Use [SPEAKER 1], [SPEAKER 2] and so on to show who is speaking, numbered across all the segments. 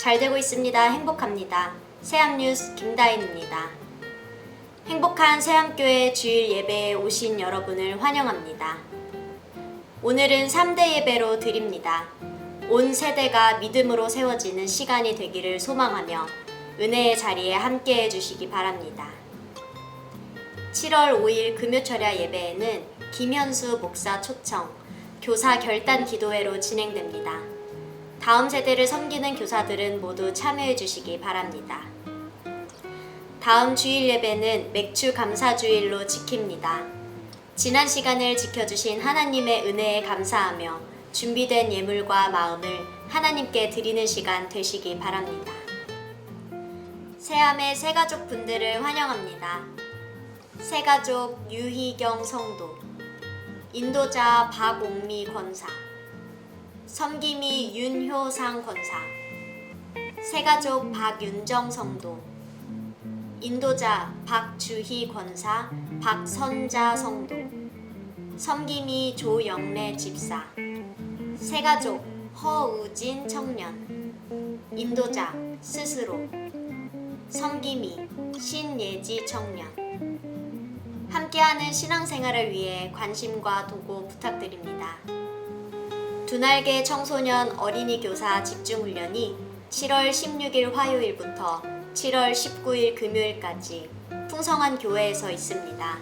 [SPEAKER 1] 잘 되고 있습니다. 행복합니다. 새암 뉴스 김다인입니다. 행복한 새암교회 주일 예배에 오신 여러분을 환영합니다. 오늘은 3대 예배로 드립니다. 온 세대가 믿음으로 세워지는 시간이 되기를 소망하며 은혜의 자리에 함께 해주시기 바랍니다. 7월 5일 금요철야 예배에는 김현수 목사 초청, 교사 결단 기도회로 진행됩니다. 다음 세대를 섬기는 교사들은 모두 참여해 주시기 바랍니다. 다음 주일 예배는 맥주 감사 주일로 지킵니다. 지난 시간을 지켜주신 하나님의 은혜에 감사하며 준비된 예물과 마음을 하나님께 드리는 시간 되시기 바랍니다. 새암의 새가족 분들을 환영합니다. 새가족 유희경 성도, 인도자 박옥미 권사, 섬김이 윤효상 권사, 새가족 박윤정 성도, 인도자 박주희 권사, 박선자 성도, 섬김이 조영래 집사, 새가족 허우진 청년, 인도자 스스로, 섬김이 신예지 청년. 함께하는 신앙생활을 위해 관심과 도고 부탁드립니다. 두날개 청소년 어린이 교사 집중훈련이 7월 16일 화요일부터 7월 19일 금요일까지 풍성한 교회에서 있습니다.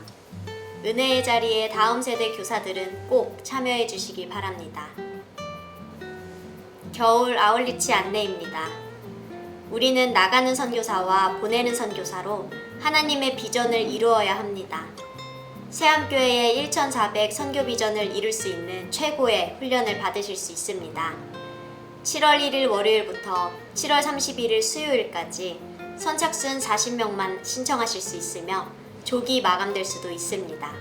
[SPEAKER 1] 은혜의 자리에 다음 세대 교사들은 꼭 참여해 주시기 바랍니다. 겨울 아울리치 안내입니다. 우리는 나가는 선교사와 보내는 선교사로 하나님의 비전을 이루어야 합니다. 새암교회의 1400 선교 비전을 이룰 수 있는 최고의 훈련을 받으실 수 있습니다. 7월 1일 월요일부터 7월 31일 수요일까지 선착순 40명만 신청하실 수 있으며 조기 마감될 수도 있습니다.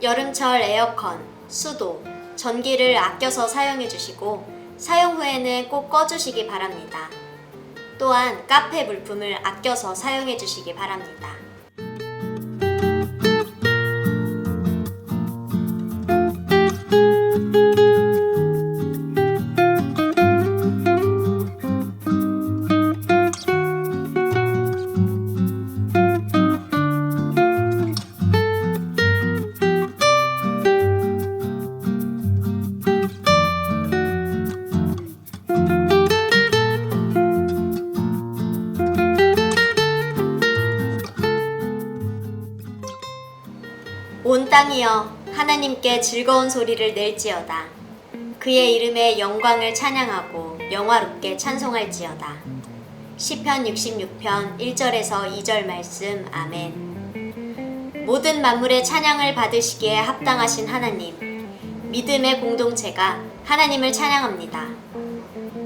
[SPEAKER 1] 여름철 에어컨, 수도, 전기를 아껴서 사용해 주시고 사용 후에는 꼭 꺼주시기 바랍니다. 또한 카페 물품을 아껴서 사용해 주시기 바랍니다. 온 땅이여 하나님께 즐거운 소리를 낼지어다. 그의 이름의 영광을 찬양하고 영화롭게 찬송할지어다. 시편 66편 1절에서 2절 말씀 아멘. 모든 만물의 찬양을 받으시기에 합당하신 하나님. 믿음의 공동체가 하나님을 찬양합니다.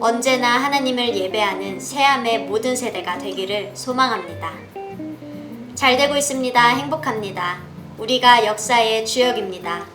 [SPEAKER 1] 언제나 하나님을 예배하는 새암의 모든 세대가 되기를 소망합니다. 잘 되고 있습니다. 행복합니다. 우리가 역사의 주역입니다.